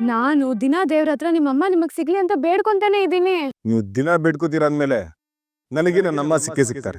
ನಾನು ದಿನ ದೇವ್ರ ಹತ್ರ ನಿಮ್ಮಮ್ಮ ನಿಮಗ್ ಸಿಗ್ಲಿ ಅಂತ ಬೇಡ್ಕೊಂತಾನೆ ಇದ್ದೀನಿ. ನೀವು ದಿನ ಬೇಡ್ಕೋತೀರ ಅಂದ್ಮೇಲೆ ನನಗೆ ನನ್ನ ಅಮ್ಮ ಸಿಕ್ಕೇ ಸಿಗ್ತಾರೆ.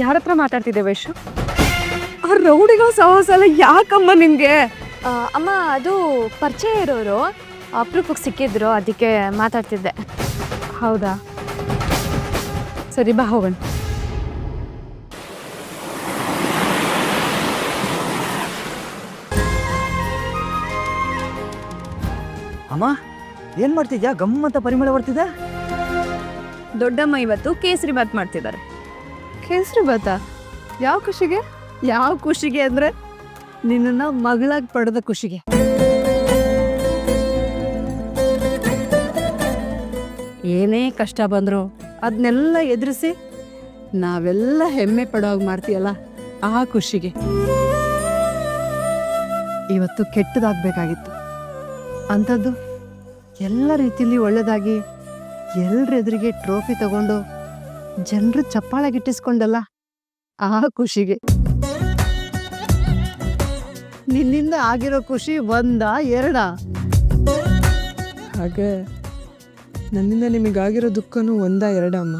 ಯಾರ ಹತ್ರ ಮಾತಾಡ್ತಿದ್ದೆ ವೈಶು? ಆ ಸಾಹಸ ಸಹಸಲ ಯಾಕಮ್ಮ ನಿಮಗೆ ಅಮ್ಮ ಅದು ಪರಿಚಯ ಇರೋರು ಅಪ್ರೂಪಕ್ಕೆ ಸಿಕ್ಕಿದ್ರು ಅದಕ್ಕೆ ಮಾತಾಡ್ತಿದ್ದೆ. ಹೌದಾ? ಸರಿ ಬಾ ಹೋಗೋಣ. ಅಮ್ಮ ಏನ್ ಮಾಡ್ತಿದ್ಯಾ? ಗಮ್ಮತ್ತ ಪರಿಮಳ ಬರ್ತಿದೆ? ದೊಡ್ಡಮ್ಮ ಇವತ್ತು ಕೇಸರಿ ಬಾತ್ ಮಾಡ್ತಿದ್ದಾರೆ. ಕೇಸರಿ ಬಾತ ಯಾವ ಖುಷಿಗೆ? ಯಾವ ಖುಷಿಗೆ ಅಂದ್ರೆ ನಿನ್ನ ಮಗಳಾಗಿ ಪಡೆದ ಖುಷಿಗೆ. ಏನೇ ಕಷ್ಟ ಬಂದ್ರು ಅದನ್ನೆಲ್ಲ ಎದುರಿಸಿ ನಾವೆಲ್ಲ ಹೆಮ್ಮೆ ಪಡೋವಾಗ ಮಾಡ್ತೀಯಲ್ಲ ಆ ಖುಷಿಗೆ. ಇವತ್ತು ಕೆಟ್ಟದಾಗಬೇಕಾಗಿತ್ತು. ಅಂಥದ್ದು ಎಲ್ಲ ರೀತಿಯಲ್ಲಿ ಒಳ್ಳೆಯದಾಗಿ ಎಲ್ರ ಎದುರಿಗೆ ಟ್ರೋಫಿ ತಗೊಂಡು ಜನರು ಚಪ್ಪಾಳೆ ಗಿಟ್ಟಿಸ್ಕೊಂಡಲ್ಲ ಆ ಖುಷಿಗೆ. ನಿನ್ನಿಂದ ಆಗಿರೋ ಖುಷಿ ಒಂದ ಎರಡ. ಹಾಗೆ ನನ್ನಿಂದ ನಿಮಗಾಗಿರೋ ದುಃಖನೂ ಒಂದ ಎರಡ ಅಮ್ಮ.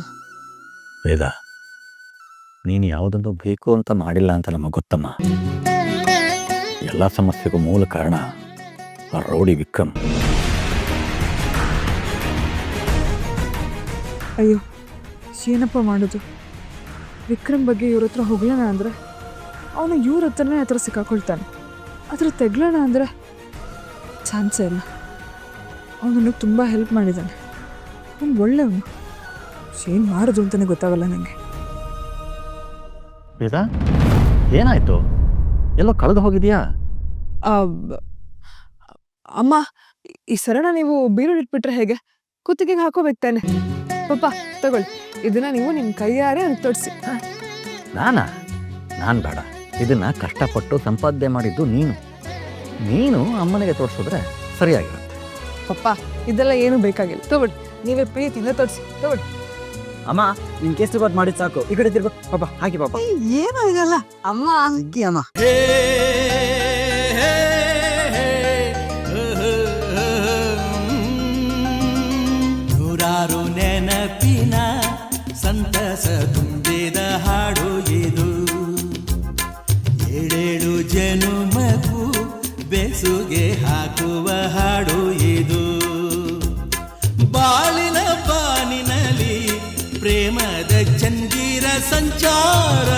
ವೇದ ನೀನು ಯಾವುದನ್ನು ಬೇಕು ಅಂತ ಮಾಡಿಲ್ಲ ಅಂತ ನಮಗೆ ಗೊತ್ತಮ್ಮ. ಎಲ್ಲ ಸಮಸ್ಯೆಗೂ ಮೂಲ ಕಾರಣ ಆ ರೌಡಿ ವಿಕ್ರಮ್. ಅಯ್ಯೋ ಏನಪ್ಪ ಮಾಡೋದು? ವಿಕ್ರಮ್ ಬಗ್ಗೆ ಇವ್ರ ಹತ್ರ ಹೋಗ್ಲಣ ಅಂದರೆ ಅವನು ಇವ್ರ ಹತ್ರನೇ ಹತ್ರ ಸಿಕ್ಕಾಕೊಳ್ತಾನೆ. ಅದ್ರ ತೆಗ್ಲೋಣ ಅಂದರೆ ಚಾನ್ಸೇ ಇಲ್ಲ. ಅವನು ನನಗೆ ತುಂಬ ಹೆಲ್ಪ್ ಮಾಡಿದ್ದಾನೆ ಅವ್ನು ಒಳ್ಳೆಯವನು. ಏನು ಮಾಡೋದು ಅಂತಲೇ ಗೊತ್ತಾಗಲ್ಲ ನನಗೆ ವೇದ ಏನಾಯಿತು? ಎಲ್ಲೋ ಕಳೆದು ಹೋಗಿದೆಯಾ? ಅಮ್ಮ ಈ ಸರಣ ನೀವು ಬೀರು ಇಟ್ಬಿಟ್ರೆ ಹೇಗೆ? ಕುತ್ತಿಗೆಗೆ ಹಾಕೋಬೇಕು ತಾನೆ. ಪಾಪ ತಗೊಳ್ಳಿ. ಇದನ್ನ ನೀವು ನಿಮ್ಮ ಕೈಯಾರೆ ಅಂತ ತೊಡಿಸಿ. ನಾನಾ? ನಾನು ಬೇಡ. ಇದನ್ನ ಕಷ್ಟಪಟ್ಟು ಸಂಪಾದನೆ ಮಾಡಿದ್ದು ನೀನು. ನೀನು ಅಮ್ಮನಿಗೆ ತೋರಿಸಿದ್ರೆ ಸರಿಯಾಗಿರುತ್ತೆ. ಪಪ್ಪ ಇದೆಲ್ಲ ಏನು ಬೇಕಾಗಿಲ್ಲ. ತಗೊಳ್ಳಿ. ನೀವೇ ಪ್ರೀತಿಯಿಂದ ತೋರಿಸಿ ತಗೊಳ್ಳಿ. ಅಮ್ಮ ನಿನ್ ಕೇಸರಿ ಬಾತ್ ಮಾಡಿದ್ ಸಾಕು. ಈ ಕಡೆ ತಿರ್ಬೇಕು ಪಾಪ ಹಾಕಿ ಪಾಪ ಏನೂ ಇದಲ್ಲ ಅಮ್ಮ ಅಗ್ಗಿ ಅಮ್ಮ. ಸಂತಸ ತುಂಬಿದ ಹಾಡು ಇದು. ಏಳೇಳು ಜನುಮಕ್ಕೂ ಬೆಸುಗೆ ಹಾಕುವ ಹಾಡು ಇದು. ಬಾಳಿನ ಬಾನಿನಲ್ಲಿ ಪ್ರೇಮದ ಚಂದಿರ ಸಂಚಾರ.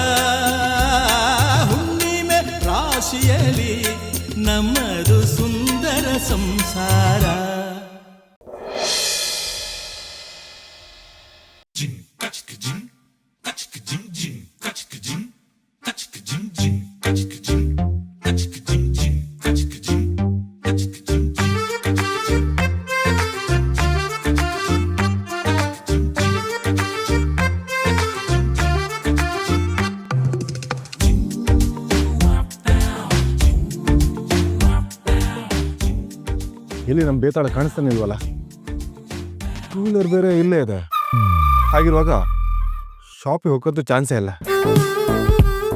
ಹುಣ್ಣಿಮೆ ರಾಶಿಯಲ್ಲಿ ನಮ್ಮದು ಸುಂದರ ಸಂಸಾರ. ಎಲ್ಲಿ ನಮ್ಮ ಬೇತಾಳ ಕಾಣಿಸ್ತಾನೆ ಇಲ್ವಲ್ಲ? ಟೂ ವೀಲರ್ ಬೇರೆ ಇಲ್ಲೇ ಇದೆ. ಹಾಗಿರುವಾಗ ಶಾಪಿಗೆ ಹೋಗೋದು ಚಾನ್ಸೇ ಇಲ್ಲ.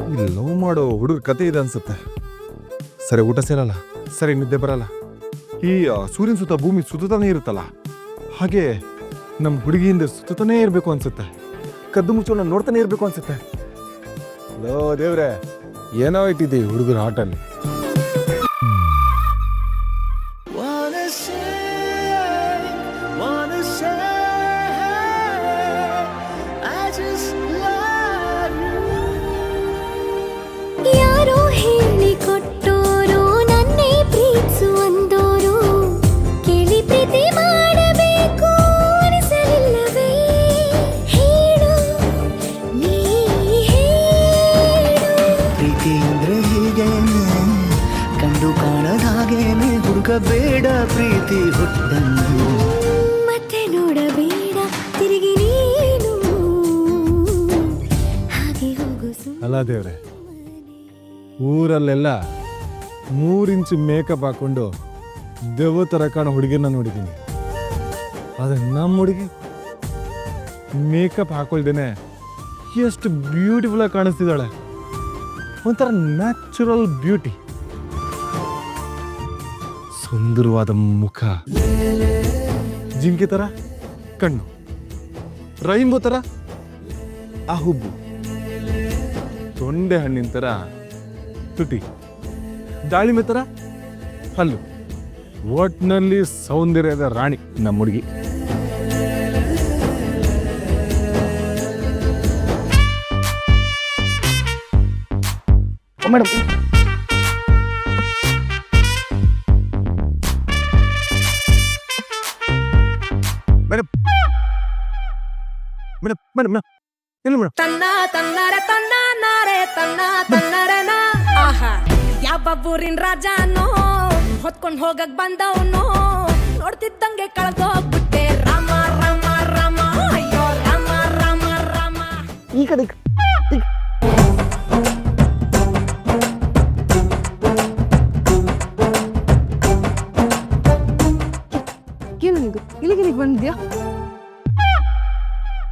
ಇಲ್ಲಿ ಲವ್ ಮಾಡೋ ಹುಡುಗ ಕತೆ ಇದೆ ಅನ್ಸುತ್ತೆ. ಸರಿ, ಊಟ ಸೇರಲ್ಲ. ಸರಿ, ನಿದ್ದೆ ಬರಲ್ಲ. ಈ ಸೂರ್ಯನ ಸುತ್ತ ಭೂಮಿ ಸುತ್ತಾನೇ ಇರುತ್ತಲ್ಲ? ಹಾಗೆ ನಮ್ಮ ಹುಡುಗಿಯಿಂದ ಸುತ್ತಾನೇ ಇರಬೇಕು ಅನ್ಸುತ್ತೆ. ಕದ್ದು ಮುಚ್ಚೋಣ ನೋಡ್ತಾನೆ ಇರಬೇಕು ಅನ್ಸುತ್ತೆ. ಲೋ ದೇವ್ರೆ, ಏನೋ ಇಟ್ಟಿದ್ದೆ ಹುಡುಗರ ಆಟಲ್ಲಿ? ಅಲ್ಲ ದೇವ್ರೆ ಊರಲ್ಲೆಲ್ಲ ಮೂರಿಂಚು ಮೇಕಪ್ ಹಾಕೊಂಡು ದೆವ್ವ ಥರ ಕಾಣೋ ಹುಡುಗಿನ ನೋಡಿದ್ದೀನಿ. ಆದರೆ ನಮ್ಮ ಹುಡುಗಿ ಮೇಕಪ್ ಹಾಕೊಳ್ದೇನೆ ಎಷ್ಟು ಬ್ಯೂಟಿಫುಲ್ಲಾಗಿ ಕಾಣಿಸ್ತಿದ್ದಾಳೆ. ಒಂಥರ ನ್ಯಾಚುರಲ್ ಬ್ಯೂಟಿ ಸುಂದರವಾದ ಮುಖ. ಜಿಂಕೆ ಥರ ಕಣ್ಣು. ರೈಂಬೋ ಥರ ಆ ಹುಬ್ಬು. ತೊಂಡೆ ಹಣ್ಣಿನ ಥರ ತುಟಿ. ದಾಳಿಂಬೆ ಥರ ಹಲ್ಲು. ಒಟ್ನಲ್ಲಿ ಸೌಂದರ್ಯದ ರಾಣಿ ನಮ್ಮ ಹುಡುಗಿ. ಮೇಡಮ್. Madam madam madam. ಇಲ್ಲ ಮೇಡಮ್. ತನ್ನ ತನ್ನರ ತನ್ನ ನಾರೆ ತನ್ನ ತನ್ನರನ. ಆಹಾ ಯಾವ ಊರಿನ ರಾಜನೋ? ಹೊತ್ಕೊಂಡ್ ಹೋಗಕ್ ಬಂದವನು? ನೋಡ್ತಿದ್ದಂಗೆ ಕಳ್ದೋಗ್ಬಿಟ್ಟೆ. ರಾಮ ರಾಮ ರಾಮ. ಅಯ್ಯೋ ರಾಮ ರಾಮ ರಾಮ. ಈ ಕಡೆ ಏನು ಇಲ್ಲಿಗೆ ಬಂದಿದ್ಯಾ?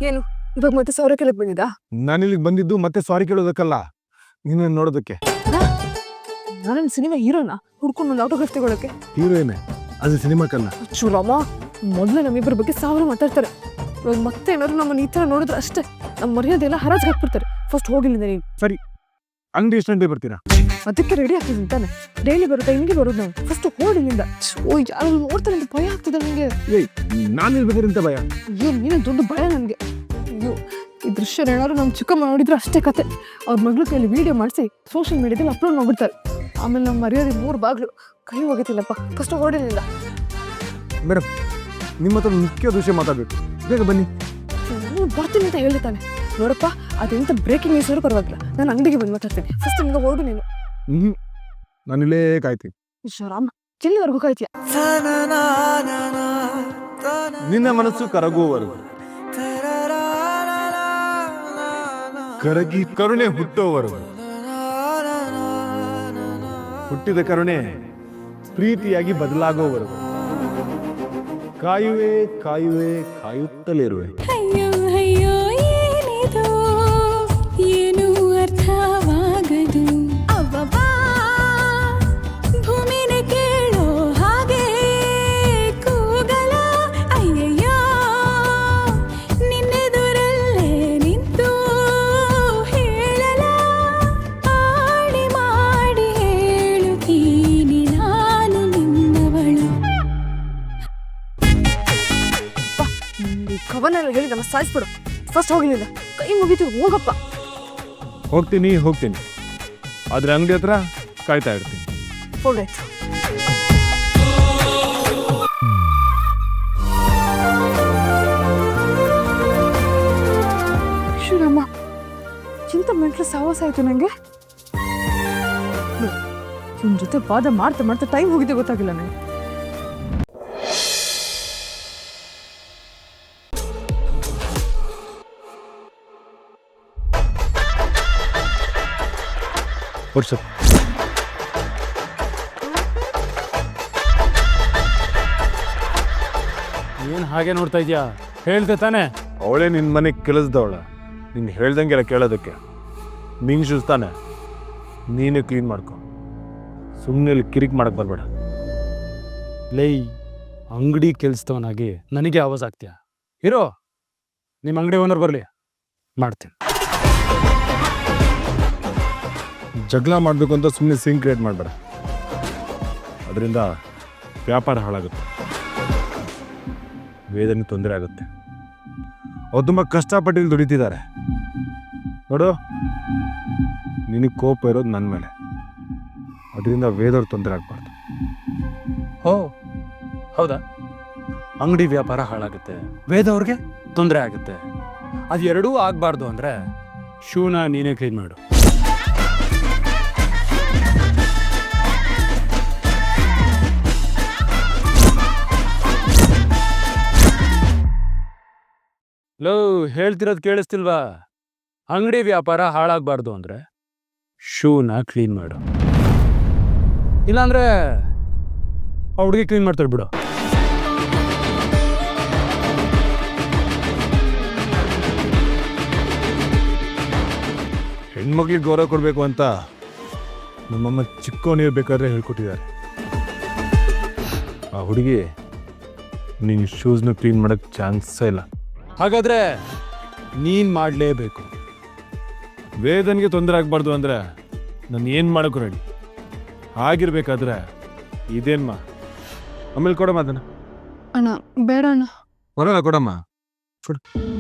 ಏನು? ಇವಾಗ ಮತ್ತೆ ಸಾರಿ ಕೇಳಕ್ ಬಂದಿದ್ದಾ? ನಾನು ಇಲ್ಲಿಗೆ ಬಂದಿದ್ದು ಮತ್ತೆ ಸಾರಿ ಕೇಳೋದಕ್ಕಲ್ಲ. ನಿನ್ನ ನೋಡೋದಕ್ಕೆ? ನಾನು ಸಿನಿಮಾ ಹೀರೋನ? ಹುಡ್ಕೊಂಡು ಒಂದು ಆಟೋಗ್ರಾಫ್ ತಗೊಳಕ್ಕೆ. ಹೀರೋಯಿನ್? ಅದು ಸಿನಿಮಾಕ್ಕಲ್ಲ ಚುರಮ್ಮ ಮೊದಲೇ ನಮ್ಮಿಬ್ಬರ ಬಗ್ಗೆ ಸಾವಿರ ಮಾತಾಡ್ತಾರೆ. ಇವಾಗ ಮತ್ತೆ ಏನಾದ್ರು ನಮ್ಮ ಈ ಥರ ನೋಡಿದ್ರೆ ಅಷ್ಟೇ. ನಮ್ಮ ಮರ್ಯಾದೆ ಎಲ್ಲ ಹರಾಜ್ ಹಾಕ್ಬಿಡ್ತಾರೆ. ಫಸ್ಟ್ ಹೋಗಿಲ್ಲಿಂದ ನೀನು. ಸರಿ. ಅಂಗಡಿ ಎಷ್ಟು ಗಂಟೆ ಬರ್ತೀರಾ? ಅದಕ್ಕೆ ರೆಡಿ ಆಗ್ತಿದ್ದೀನಿ ತಾನೆ. ಡೈಲಿ ಬರುತ್ತೆ ಹಿಂಗೆ ಬರೋದು ನಾವು ಫಸ್ಟ್ ಹೋಗಿಲ್ಲಿಂದ. ಓ ಯಾರು ನೋಡ್ತಾರೆ ಅಂತ ಭಯ ಆಗ್ತದೆ ನನಗೆ ಏಯ್ ನಾನು ಇರ್ಬೇಕಾದ್ರಿಂದ ಭಯ? ಅಯ್ಯೋ ನೀನು ದೊಡ್ಡ ಭಯ ನನಗೆ. ಈ ದೃಶ್ಯ ಏನಾದ್ರು ನಮ್ಮ ಚಿಕ್ಕಮ್ಮ ನೋಡಿದ್ರೆ ಅಷ್ಟೇ ಕತೆ. ಅವ್ರ ಮಗಳ ಕೈಯಲ್ಲಿ ವೀಡಿಯೋ ಮಾಡಿಸಿ ಸೋಷಿಯಲ್ ಮೀಡಿಯಾದಲ್ಲಿ ಅಪ್ಲೋಡ್ ಮಾಡ್ಬಿಡ್ತಾರೆ. ಆಮೇಲೆ ನಮ್ಮ ಮರ್ಯಾದೆ ಮೂರು ಬಾಗಿಲು ಕೈ ಹೋಗುತ್ತಿಲ್ಲಪ್ಪ ಫಸ್ಟ್ ಓಡಿಲಿಲ್ಲ ಮೇಡಮ್ ನಿಮ್ಮ ಹತ್ರ ಮುಖ್ಯ ವಿಷಯ ಮಾತಾಡಬೇಕು. ಬೇಗ ಬನ್ನಿ. ನಾನು ಬರ್ತೀನಿ ಅಂತ ಹೇಳಿದ್ದಾನೆ. ನೋಡಪ್ಪ ಅದೆಂತ ಬ್ರೇಕಿಂಗ್ ನ್ಯೂಸ್ ಇರೋ ಪರವಾಗಿಲ್ಲ. ನಾನು ಅಂಗಡಿಗೆ ಬಂದು ಮಾತಾಡ್ತೀನಿ. ಫಸ್ಟ್ ನಿಮ್ಗೆ ಹೊರಡು ನೀನು. ಹ್ಞೂ ನಾನು ಇಲ್ಲೇ ಕಾಯ್ತೀನಿ. ರಾಮ ಎಲ್ಲಿವರೆಗೂ ಕಾಯ್ತೀಯ? ನಿನ್ನ ಮನಸ್ಸು ಕರಗುವವರೆಗೂ. ಕರಗಿ ಕರುಣೆ ಹುಟ್ಟೋವರೆಗೂ ಹುಟ್ಟಿದ ಕರುಣೆ ಪ್ರೀತಿಯಾಗಿ ಬದಲಾಗೋವರೆಗೂ ಕಾಯುವೆ ಕಾಯುವೆ ಕಾಯುತ್ತಲೇ ಸಾಯಿಸ್ಬಿಡು. ಫಸ್ಟ್ ಹೋಗಿಲ್ಲ ಕೈ ಮುಗಿತು ಹೋಗಪ್ಪ. ಹೋಗ್ತೀನಿ ಹೋಗ್ತೀನಿ. ಆದ್ರೆ ಅಂಗಡಿ ಹತ್ರ ಕಾಯ್ತಾ ಇರ್ತೀನಿ. ಶಿವರಾಮ ಚಿಂತ ಮೆಂಟ್ಲು ಸಾವಾಸ ಆಯ್ತು ನಂಗೆ. ಇವನ್ ಜೊತೆ ಪಾದ ಮಾಡ್ತಾ ಮಾಡ್ತಾ ಟೈಮ್ ಹೋಗಿದೆ ಗೊತ್ತಾಗಿಲ್ಲ ನಂಗೆ. ವಾಟ್ಸಪ್ ಏನು ಹಾಗೆ ನೋಡ್ತಾ ಇದೀಯಾ? ಹೇಳ್ತೆ ತಾನೆ. ಅವಳೇ ನಿನ್ನ ಮನೆಗೆ ಕೆಲಸದವಳ ನಿನ್ನ ಹೇಳ್ದಂಗೆಲ್ಲ ಕೇಳೋದಕ್ಕೆ. ನಿಂಗೆ ಶೂಸ್ ತಾನೆ. ನೀನೇ ಕ್ಲೀನ್ ಮಾಡ್ಕೊ. ಸುಮ್ಮನೆ ಇಲ್ಲಿ ಕಿರಿಕ್ ಮಾಡಕ್ಕೆ ಬರಬೇಡ. ಲೈ ಅಂಗಡಿ ಕೆಲ್ಸದವನಾಗಿ ನನಗೆ ಆವಾಜ್ ಆಗ್ತೀಯ? ಇರೋ ನಿಮ್ಮ ಅಂಗಡಿ ಓನರ್ ಬರಲಿ. ಮಾಡ್ತೀನಿ. ಜಗಳ ಮಾಡಬೇಕು ಅಂತ ಸುಮ್ಮನೆ ಸೀನ್ ಕ್ರಿಯೇಟ್ ಮಾಡಬೇಡ. ಅದರಿಂದ ವ್ಯಾಪಾರ ಹಾಳಾಗುತ್ತೆ. ವೇದನೆ ತೊಂದರೆ ಆಗುತ್ತೆ. ಅವ್ರು ತುಂಬ ಕಷ್ಟಪಟ್ಟು ದುಡಿತಿದ್ದಾರೆ. ನೋಡು, ನಿನಗೆ ಕೋಪ ಇರೋದು ನನ್ನ ಮೇಲೆ. ಅದರಿಂದ ವೇದವ್ರು ತೊಂದರೆ ಆಗಬಾರ್ದು. ಓ ಹೌದಾ? ಅಂಗಡಿ ವ್ಯಾಪಾರ ಹಾಳಾಗುತ್ತೆ. ವೇದವ್ರಿಗೆ ತೊಂದರೆ ಆಗುತ್ತೆ. ಅದು ಎರಡೂ ಆಗಬಾರ್ದು ಅಂದರೆ ಶೂನ ನೀನೇ ಕ್ಲೀನ್ ಮಾಡು. ಲೋ, ಹೇಳ್ತಿರೋದು ಕೇಳಿಸ್ತಿಲ್ವಾ? ಅಂಗಡಿ ವ್ಯಾಪಾರ ಹಾಳಾಗಬಾರ್ದು ಅಂದರೆ ಶೂನ ಕ್ಲೀನ್ ಮಾಡು. ಇಲ್ಲಾಂದ್ರೆ ಆ ಹುಡುಗಿ ಕ್ಲೀನ್ ಮಾಡ್ತಾಳೆ ಬಿಡು. ಹೆಣ್ಮಕ್ಳಿಗೆ ಗೌರವ ಕೊಡಬೇಕು ಅಂತ ನಮ್ಮಮ್ಮ ಚಿಕ್ಕವನಿರ್ಬೇಕಾದ್ರೆ ಹೇಳ್ಕೊಟ್ಟಿದ್ದಾರೆ. ಆ ಹುಡುಗಿ, ನೀನು ಶೂಸ್ನ ಕ್ಲೀನ್ ಮಾಡೋಕ್ಕೆ ಚಾನ್ಸೇ ಇಲ್ಲ. ಹಾಗಾದ್ರೆ ನೀನ್ ಮಾಡಲೇಬೇಕು. ವೇದನ್ಗೆ ತೊಂದರೆ ಆಗಬಾರ್ದು ಅಂದ್ರೆ ನಾನು ಏನು ಮಾಡೋಕ್ಕೂ ರೆಡಿ ಆಗಿರ್ಬೇಕಾದ್ರೆ ಇದೇನ್ಮ ಆಮೇಲೆ ಕೊಡಮ್ಮ ಅದನ್ನ. ಅಣ್ಣ ಬೇಡ ಅಣ್ಣ. ಬರಲ್ಲ ಕೊಡಮ್ಮ. ಏನ್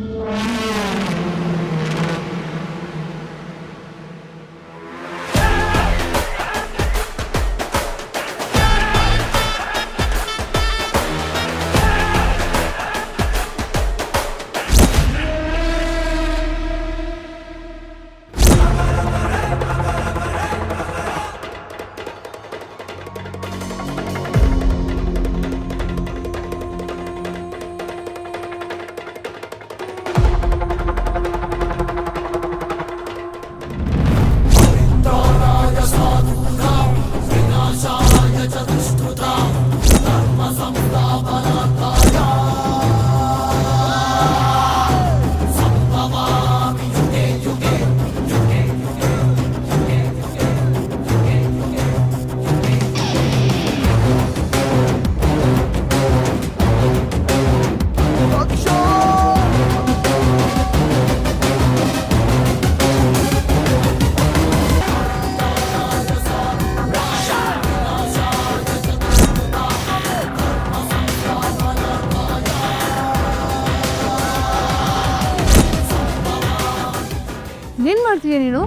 ನೀನು?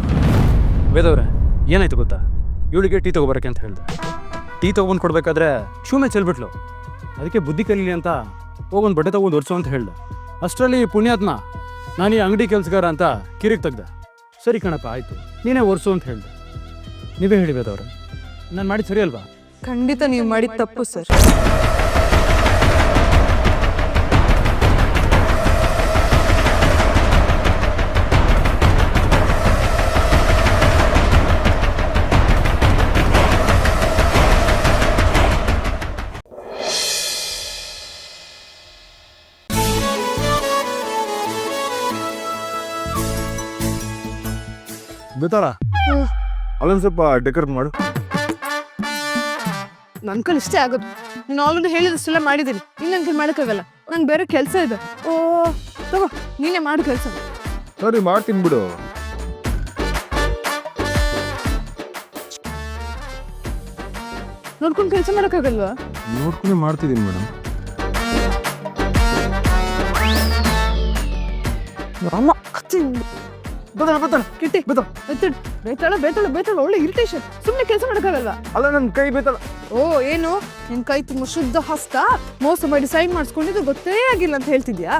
ವೇದವ್ರೆ ಏನಾಯ್ತು ಗೊತ್ತಾ? ಇವಳಿಗೆ ಟೀ ತಗೋಬರಕ್ಕೆ ಅಂತ ಹೇಳಿದೆ. ಟೀ ತೊಗೊಂಡು ಕೊಡ್ಬೇಕಾದ್ರೆ ಶೂ ಮೇಲೆ ಚೆಲ್ಬಿಟ್ಲು. ಅದಕ್ಕೆ ಬುದ್ಧಿ ಕಲೀಲಿ ಅಂತ ಹೋಗೊಂದು ಬಟ್ಟೆ ತಗೊಂಡು ಒರ್ಸು ಅಂತ ಹೇಳ್ದೆ. ಅಷ್ಟರಲ್ಲಿ ಪುಣ್ಯಾತ್ಮ ನಾನು ಈ ಅಂಗಡಿ ಕೆಲಸಗಾರ ಅಂತ ಕಿರಿಕ್ ತೆಗ್ದೆ. ಸರಿ ಕಣಪ್ಪ ಆಯ್ತು. ನೀನೇ ಒರೆಸು ಅಂತ ಹೇಳ್ದೆ. ನೀವೇ ಹೇಳಿ ವೇದವ್ರೆ. ನಾನು ಮಾಡಿದ್ದು ಸರಿ ಅಲ್ವಾ? ಖಂಡಿತ ನೀವು ಮಾಡಿದ ತಪ್ಪು ಸರ್. ಬೇತಾಳ ಅಲ್ಲೊಂದು ಸ್ವಲ್ಪ ಡೆಕೋರೇಟ್ ಮಾಡು. ನನ್ ಕೈಲಿ ಇಷ್ಟೇ ಆಗುತ್ತೆ ನೀನು ಆಲ್ರೆಡಿ ಹೇಳಿದಷ್ಟೆಲ್ಲ ಮಾಡಿದ್ದೀನಿ ಇನ್ನು ನಂಗೆ ಮಾಡೋಕ್ಕಾಗಲ್ಲ ನಂಗೆ ಬೇರೆ ಕೆಲಸ ಇದೆ. ಓ ತಗೋ ನೀನೇ ಮಾಡು ಕೆಲಸ. ಸರಿ ಮಾಡ್ತೀನಿ ಬಿಡು. ನೋಡ್ಕೊಂಡು ಕೆಲಸ ಮಾಡೋಕ್ಕಾಗಲ್ವಾ ನೋಡ್ಕೊಂಡು ಮಾಡ್ತಿದ್ದೀನಿ ಮೇಡಮ್. ಅಮ್ಮ ಬದಲ ಬದಲ. ಕಿಟ್ಟಿ ಬದಲ. ಎತ್ತಿಡು ಬೇತಾಳ ಬೇತಾಳ ಬೇತಾಳ ಒಳ್ಳೆ ಇರಿಟೇಷನ್ ಸುಮ್ಮನೆ ಕೆಲಸ ಮಾಡೋಕ್ಕಾಗಲ್ವಾ? ಅಲ್ಲ ನನ್ನ ಕೈ ಬೇತಾಳ. ಓ ಏನು? ನಿನ್ ಕೈ ತುಂಬ ಶುದ್ಧ ಹಸ್ತ? ಮೋಸ ಮಾಡಿ ಸೈನ್ ಮಾಡಿಸ್ಕೊಂಡಿದ್ದು ಗೊತ್ತೇ ಆಗಿಲ್ಲ ಅಂತ ಹೇಳ್ತಿದ್ಯಾ?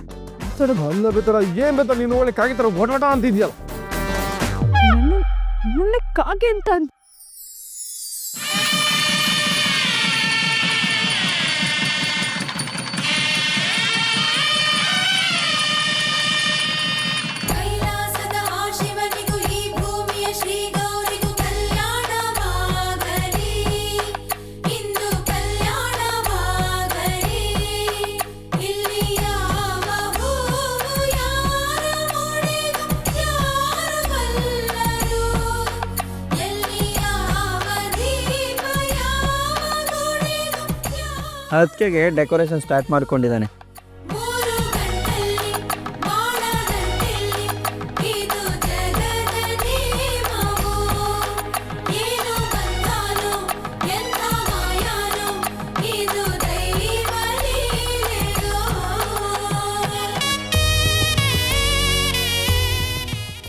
ಅಲ್ಲ ಬೇತಾಳ ಏನ್ ಬೇತಾಳ? ನೀನು ಒಳ್ಳೆ ಕಾಗಿ ತರ ಒಟ ಅಂತಿದ್ಯಲ್ಲ. ನನ್ನ ಕಾಗೆ ಅಂತ ಅದಕ್ಕೆ ಡೆಕೋರೇಷನ್ ಸ್ಟಾರ್ಟ್ ಮಾಡ್ಕೊಂಡಿದ್ದಾನೆ.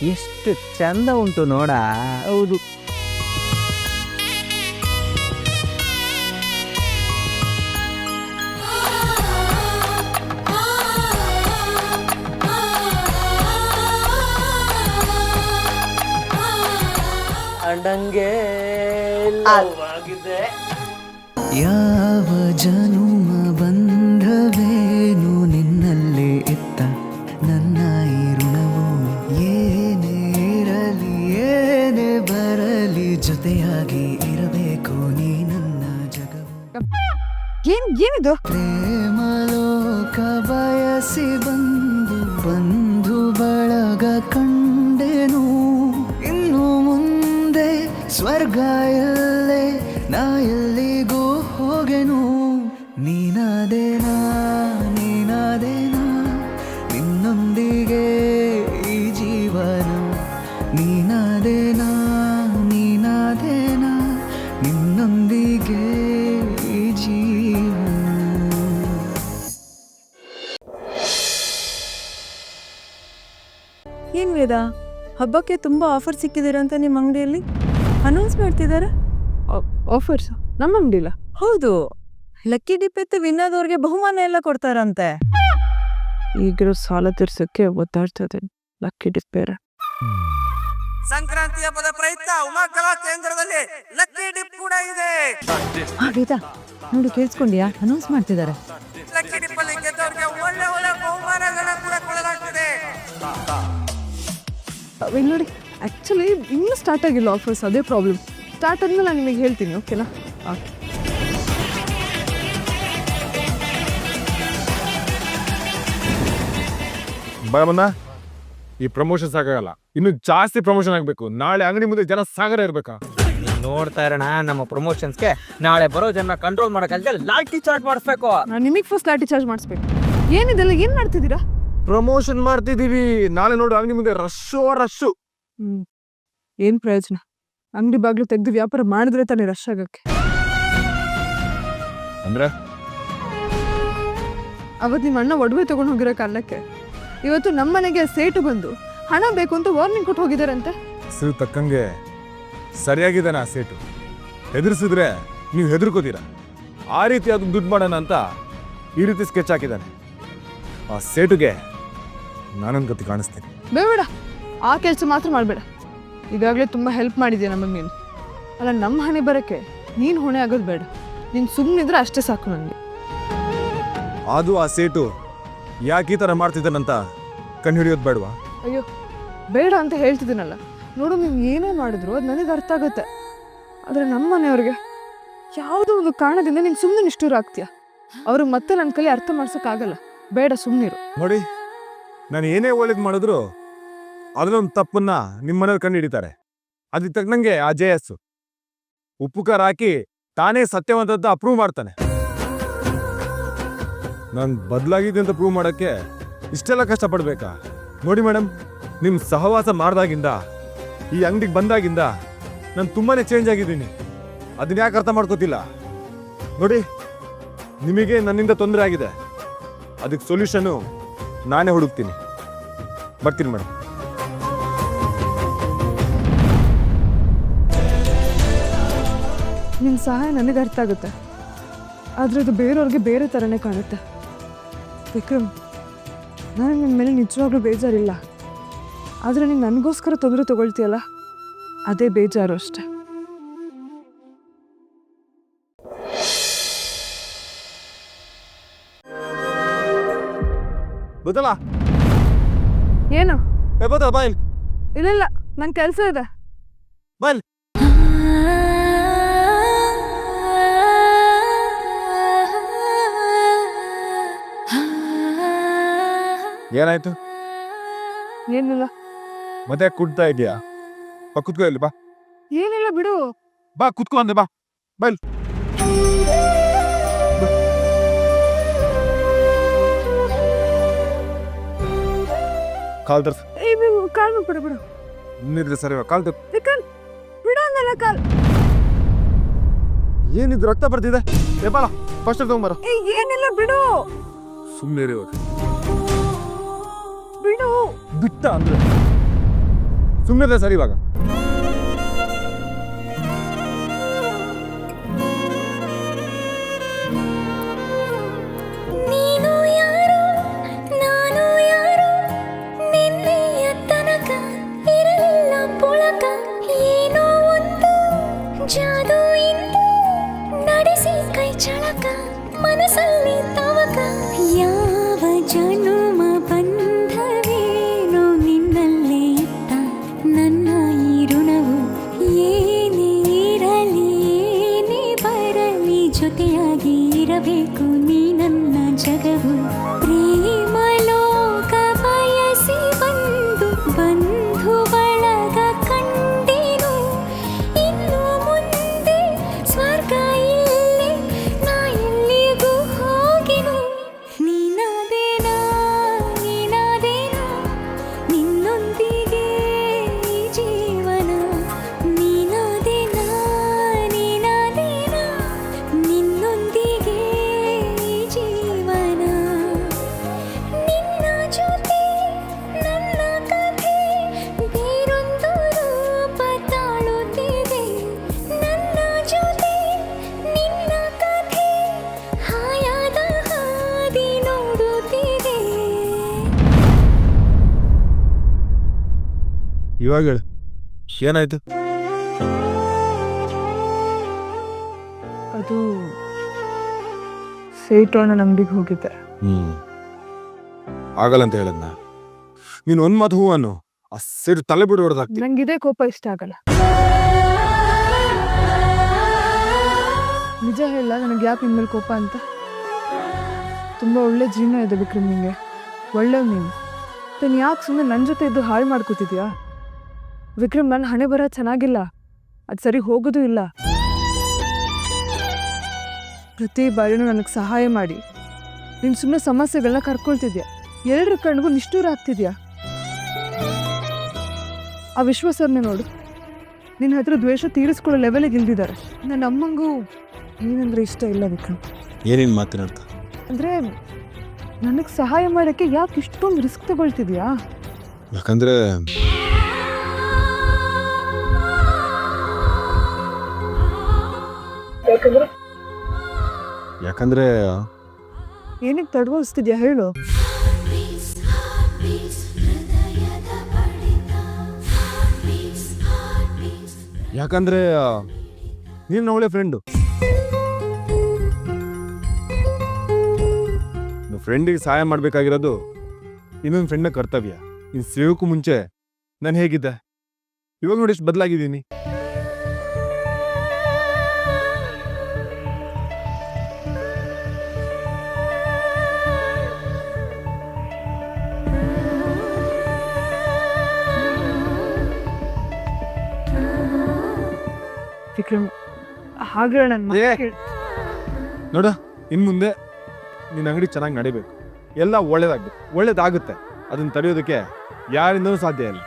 ಎಷ್ಟು ಚಂದ ಉಂಟು ನೋಡ. ಹೌದು. ಅಂಡಂಗೆ ಯಾವ ಏನ್ ಹಬ್ಬಕ್ಕೆ ತುಂಬ ಆಫರ್ ಸಿಕ್ಕಿದ್ದೀರಾ ಅಂತ ನಿಮ್ಮ ಅಂಗಡಿಯಲ್ಲಿ? ಅನೌನ್ಸ್ ಮಾಡ್ತಿದ್ದಾರೆ ಆಫರ್ಸ್ ನಮ್ಮ ಅಂಗಡಿಲ? ಹೌದು. ಲಕ್ಕಿ ಡಿಪ್ ಎತ್ತು ವಿನ್ ಆದವ್ರಿಗೆ ಬಹುಮಾನ ಎಲ್ಲ ಕೊಡ್ತಾರಂತೆ. ಈಗಿರೋ ಸಾಲ ತೀರ್ಸಕ್ಕೆ ಒತ್ತಾಡ್ತದೆ ಲಕ್ಕಿ ಡಿಪ್ಪೇರ ಸಂಕ್ರಾಂತಿ ಹಬ್ಬದ ಪ್ರಯುಕ್ತ ಉಮಾ ಕಲಾ ಕೇಂದ್ರದಲ್ಲಿ ಲಕ್ಕಿ ಡಿಪ್ ಕೂಡ ಇದೆ. ಗೀತಾ ನೋಡು ಕೇಳಿಸ್ಕೊಂಡಿಯಾ? ಅನೌನ್ಸ್ ಮಾಡ್ತಿದ್ದಾರೆ ಲಕ್ಕಿ ಡಿಪ್ ಅಲ್ಲಿ ಗೆದ್ದವ್ರಿಗೆ ಒಳ್ಳೆ ಒಳ್ಳೆ ಬಹುಮಾನಗಳನ್ನ ಕೂಡ ಕೊಡಲಾಗ್ತದೆ. ಇಲ್ಲಿ ನೋಡಿ. ಆ್ಯಕ್ಚುಲಿ ಇನ್ನೂ ಸ್ಟಾರ್ಟ್ ಆಗಿಲ್ಲ ಆಫರ್ಸ್ ಅದೇ ಪ್ರಾಬ್ಲಮ್ ಸ್ಟಾರ್ಟ್ ಆದಮೇಲೆ ನಾನು ನಿಮಗೆ ಹೇಳ್ತೀನಿ ಓಕೆನಾ ಓಕೆ ಬರಮನ್ನ ಈ ಪ್ರಮೋಷನ್ ಸಾಕಾಗಲ್ಲ. ಇನ್ನು ಜಾಸ್ತಿ ಪ್ರಮೋಷನ್ ಆಗಬೇಕು. ನಾಳೆ ಅಂಗಡಿ ಮುಂದೆ ಜನ ಸಾಗರ ಇರ್ಬೇಕಾ? ನೋಡ್ತಾ ಇರೋಣ ನಮ್ಮ ಪ್ರಮೋಷನ್ಸ್ಗೆ ನಾಳೆ ಬರೋ ಜನ ಕಂಟ್ರೋಲ್ ಮಾಡಕ್ಕಲ್ದೆ ಲಾಟಿ ಚಾರ್ಜ್ ಮಾಡಿಸ್ಬೇಕು. ನಾನು ನಿಮಗೆ ಫಸ್ಟ್ ಲಾಟಿ ಚಾರ್ಜ್ ಮಾಡಿಸ್ಬೇಕು. ಏನಿದೆಲ್ಲ ಏನು ಮಾಡ್ತಿದ್ದೀರಾ? ಪ್ರಮೋಷನ್ ಮಾಡ್ತಿದ್ದೀವಿ. ನಾಳೆ ನೋಡು ಅಂಗಡಿ ಮುಂದೆ ರಶ್ಶೋ ರಶ್ಶು ಹ್ಞೂ ಏನು ಪ್ರಯೋಜನ? ಅಂಗಡಿ ಬಾಗಿಲು ತೆಗೆದು ವ್ಯಾಪಾರ ಮಾಡಿದ್ರೆ ತಾನೇ ರಶ್ ಆಗಕ್ಕೆ. ಅಂದ್ರೆ? ಅವತ್ ನಿಮ್ಮ ಅಣ್ಣ ಒಡವೆ ತಗೊಂಡು ಹೋಗಿರೋ ಕಾರಣಕ್ಕೆ. ಇವತ್ತು ನಮ್ಮನೆಗೆ ಸೇಟು ಬಂದು ಹಣ ಬೇಕು ಅಂತ ವಾರ್ನಿಂಗ್ ಕೊಟ್ಟು ಹೋಗಿದಾರಂತೆ. ಹೆಸರು ತಕ್ಕಂಗೆ ಸರಿಯಾಗಿದ್ದಾನೆ ಆ ಸೇಟು. ಹೆದರ್ಸಿದ್ರೆ ನೀವು ಹೆದರ್ಕೋತೀರ? ಆ ರೀತಿ ಅದು ದುಡ್ಡು ಮಾಡೋಣ ಅಂತ ಈ ರೀತಿ ಸ್ಕೆಚ್ ಹಾಕಿದ್ದಾನೆ. ಆ ಸೇಟುಗೆ ನಾನೊಂದು ಗತಿ ಕಾಣಿಸ್ತೀನಿ. ಬೇಡ ಆ ಕೆಲಸ ಮಾತ್ರ ಮಾಡಬೇಡ. ಈಗಾಗಲೇ ತುಂಬ ಹೆಲ್ಪ್ ಮಾಡಿದ್ಯಾ ನಮಗೆ ನೀನು ಅಲ್ಲ ನಮ್ಮ ಹಣೆ ಬರೋಕ್ಕೆ ನೀನು ಹೊಣೆ ಆಗೋದು ಬೇಡ. ನೀನು ಸುಮ್ಮನಿದ್ರೆ ಅಷ್ಟೇ ಸಾಕು ನನಗೆ ಅದು ಆ ಸೇಟು ಯಾಕೆ ಈ ಥರ ಮಾಡ್ತಿದ್ದಾನಂತ ಕಂಡು ಹಿಡಿಯೋದು ಬೇಡವಾ? ಅಯ್ಯೋ ಬೇಡ ಅಂತ ಹೇಳ್ತಿದ್ದೀನಲ್ಲ. ನೋಡು ನೀವು ಏನೇ ಮಾಡಿದ್ರು ಅದು ನನಗೆ ಅರ್ಥ ಆಗುತ್ತೆ. ಆದರೆ ನಮ್ಮ ಮನೆಯವ್ರಿಗೆ ಯಾವುದೋ ಒಂದು ಕಾರಣದಿಂದ ನೀನು ಸುಮ್ಮನೆ ನಿಷ್ಠೂರ ಆಗ್ತೀಯ ಅವ್ರಿಗೆ ಮತ್ತೆ ನನ್ನ ಕೈಲಿ ಅರ್ಥ ಮಾಡ್ಸೋಕ್ಕಾಗಲ್ಲ. ಬೇಡ ಸುಮ್ಮನಿರು ನೋಡಿ ನಾನು ಏನೇ ಒಳ್ಳೇದು ಮಾಡಿದ್ರು ಅದನ್ನೊಂದು ತಪ್ಪನ್ನ ನಿಮ್ಮ ಮನೇಲಿ ಕಂಡು ಹಿಡಿತಾರೆ. ಅದಕ್ಕೆ ತಕ್ಕನಂಗೆ ಆ ಜೆ ಎಸ್ ಉಪ್ಪು, ಖಾರ ಹಾಕಿ ತಾನೇ ಸತ್ಯವಂತದ್ದು ಅಪ್ರೂವ್ ಮಾಡ್ತಾನೆ. ನಾನು ಬದಲಾಗಿದೆ ಅಂತ ಪ್ರೂವ್ ಮಾಡೋಕ್ಕೆ ಇಷ್ಟೆಲ್ಲ ಕಷ್ಟಪಡಬೇಕಾ? ನೋಡಿ ಮೇಡಮ್ ನಿಮ್ಮ ಸಹವಾಸ ಮಾಡಿದಾಗಿಂದ, ಈ ಅಂಗಡಿಗೆ ಬಂದಾಗಿಂದ ನಾನು ತುಂಬಾ ಚೇಂಜ್ ಆಗಿದ್ದೀನಿ. ಅದನ್ನ ಯಾಕೆ ಅರ್ಥ ಮಾಡ್ಕೋತಿಲ್ಲ? ನೋಡಿ, ನಿಮಗೆ ನನ್ನಿಂದ ತೊಂದರೆ ಆಗಿದೆ. ಅದಕ್ಕೆ ಸೊಲ್ಯೂಷನು ನಾನೇ ಹುಡುಕ್ತೀನಿ. ಬರ್ತೀನಿ ಮೇಡಮ್. ನಿನ್ನ ಸಹಾಯ ನನಗೆ ಅರ್ಥ ಆಗುತ್ತೆ. ಆದರೆ ಅದು ಬೇರೆಯವ್ರಿಗೆ ಬೇರೆ ಥರನೇ ಕಾಣುತ್ತೆ. ವಿಕ್ರಮ್ ನನಗೆ ನಿನ್ನ ಮೇಲೆ ನಿಜವಾಗ್ಲೂ ಬೇಜಾರಿಲ್ಲ. ಆದರೆ ನೀನು ನನಗೋಸ್ಕರ ತೊಂದರೆ ತಗೊಳ್ತೀಯಲ್ಲ? ಅದೇ ಬೇಜಾರು ಅಷ್ಟೆ. ಗೊತ್ತಲ್ಲ? ಏನು? ಏ ಬಾಯ್ ಇಲ್ಲ. ಇಲ್ಲ ನಂಗೆ ಕೆಲಸ ಇದೆ. ಬಾಯ್ ಏನಾಯ್ತು? ಏನಿಲ್ಲ. ಮತ್ತೆ ಕುಡ್ತಾ ಇದೆಯಾ ಬಾ ಕುತ್ಕೋ ಇಲ್ಲಿ ಬಾ. ಏನಿಲ್ಲ ಬಿಡು. ಬಾ ಕುತ್ಕೋ ಅಂದೆ ಬಾ. ಬಾ ಕಾಲ್ ತರ್ಸ್ ಕಾಲು ಬಿಡು ಬಿಡು. ನಿದ್ರೆ ಸರಿ ಕಾಲ್ ತರ್ ವಿಕ್ರಮ್ ಬಿಡು ಅಂದಲ್ಲ ಕಾಲ್. ಏನಿದು ರಕ್ತ ಬರ್ತಿದೆ? ಏ ಬಾಲ ಫಸ್ಟ್ ತಗೊಂಬರ. ಏನಿಲ್ಲ ಬಿಡು. ಸುಮ್ಮನೆ ರೀ ಅವ್ರು ಬಿಡು. ಬಿಟ್ಟ ಅಂದ್ರೆ? ಸುಮ್ಮನೆ ಸರಿ ಇವಾಗ. ಇವಾಗ ಹೇಳು. ಏನಾಯ್ತು? ಅದು ಸೇಟೋಣ ಅಂಗಡಿಗೆ ಹೋಗಿದ್ದೆ. ಹ್ಮ್. ಆಗಲ್ಲ ಅಂತ ಹೇಳದ್ನ? ನೀನು ಒಂದ್ ಮಾತು ಹೂ ಅನ್ನು. ಆ ತಲೆ ಬಿಡು ನಂಗಿದೆ ನಂಗೆ ಇದೇ ಕೋಪ ಇಷ್ಟ ಆಗಲ್ಲ. ನಿಜ ಹೇಳ ನನಗೆ ಯಾಕೆ ಮೇಲೆ ಕೋಪ ಅಂತ? ತುಂಬ ಒಳ್ಳೆ ಜೀವನ ಇದೆ ವಿಕ್ರಮ್ ನಿಂಗೆ. ಒಳ್ಳೆವ್ ನೀನು. ನೀನು ಯಾಕೆ ಸುಮ್ಮನೆ ನನ್ನ ಜೊತೆ ಇದ್ದು ಹಾಳು ಮಾಡ್ಕೋತಿದ್ಯಾ? ವಿಕ್ರಮ್ ನನ್ನ ಹಣೆ ಬರ ಚೆನ್ನಾಗಿಲ್ಲ. ಅದು ಸರಿ ಹೋಗೋದು ಇಲ್ಲ. ಪ್ರತಿ ಬಾರಿನೂ ನನಗೆ ಸಹಾಯ ಮಾಡಿ. ನೀನು ಸುಮ್ಮನೆ ಸಮಸ್ಯೆಗಳನ್ನ ಕರ್ಕೊಳ್ತಿದ್ಯಾ? ಎರಡರ ಕಣ್ಗೂ ನಿಷ್ಠೂರ ಆಗ್ತಿದ್ಯಾ? ಆ ವಿಶ್ವಾಸನೆ ನೋಡು. ನಿನ್ನ ಹತ್ರ ದ್ವೇಷ ತೀರಿಸ್ಕೊಳ್ಳೋ ಲೆವೆಲಿಗೆ ಇಲ್ದಿದ್ದಾರೆ ನನ್ನ ಅಮ್ಮಂಗೂ ಏನಂದ್ರೆ ಇಷ್ಟ ಇಲ್ಲ ವಿಕ್ರಮ್. ಏನೇನು ಮಾತನಾಡ್ತ ಅಂದರೆ ನನಗೆ ಸಹಾಯ ಮಾಡೋಕ್ಕೆ ಯಾಕೆ ಇಷ್ಟೊಂದು ರಿಸ್ಕ್ ತಗೊಳ್ತಿದ್ಯಾ? ಯಾಕಂದ್ರೆ ಯಾಕಂದ್ರೆ? ಏನಕ್ಕೆ ತಡವಸ್ತಿದ್ಯಾ ಹೇಳು. ಯಾಕಂದ್ರೆ ನೀನು ಒಳ್ಳೆ ಫ್ರೆಂಡು ಫ್ರೆಂಡಿಗೆ ಸಹಾಯ ಮಾಡಬೇಕಾಗಿರೋದು ಇನ್ನೊಂದು ಫ್ರೆಂಡ್ನ ಕರ್ತವ್ಯ. ಇನ್ನು ಸಿಗೋಕ್ಕೂ ಮುಂಚೆ ನಾನು ಹೇಗಿದ್ದೆ? ಇವಾಗ ನೋಡಿ ಎಷ್ಟು ಬದಲಾಗಿದ್ದೀನಿ. ವಿಕ್ರಮ್ ಹಾಗೆ ನನ್ನ ಏ. ನೋಡ ಇನ್ ಮುಂದೆ ನಿನ್ನ ಅಂಗಡಿ ಚೆನ್ನಾಗಿ ನಡಿಬೇಕು. ಎಲ್ಲ ಒಳ್ಳೇದಾಗ್ಬೇಕು. ಒಳ್ಳೇದಾಗುತ್ತೆ. ಅದನ್ನ ತಡೆಯೋದಕ್ಕೆ ಯಾರಿಂದನೂ ಸಾಧ್ಯ ಇಲ್ಲ.